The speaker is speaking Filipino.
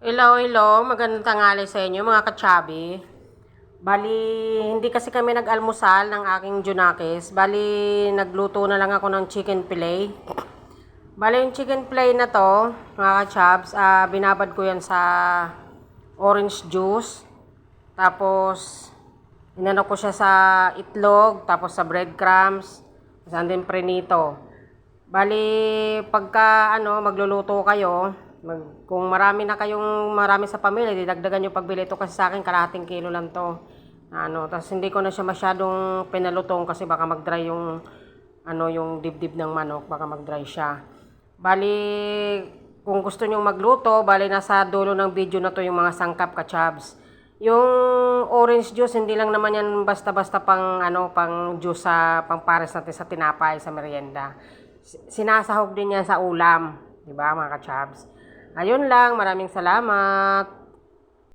Hello, hello. Magandang tanghali sa inyo, mga kachabi. Bali, hindi kasi kami nag-almusal ng aking Junakis. Bali, nagluto na lang ako ng chicken fillet. Bali, yung chicken fillet na to, mga kachabs, ah, binabad ko yan sa orange juice. Tapos, inano ko siya sa itlog, tapos sa breadcrumbs, saan din prenito. Bali, pagka ano, magluluto kayo, mag, kung marami na kayong marami sa pamilya, didagdagan yung pagbili ito kasi sa akin kalahating kilo lang to. Ano, tapos hindi ko na siya masyadong pinalutong kasi baka mag-dry yung ano yung dibdib ng manok, baka mag-dry siya. Bali, kung gusto nyong magluto, bali nasa dulo ng video na to yung mga sangkap kachabs. Yung orange juice, hindi lang naman yan basta-basta pang ano, pang juice sa pang pares natin sa tinapay sa merienda. Sinasahog din yan sa ulam, 'di ba, mga kachabs? Ayun lang, maraming salamat.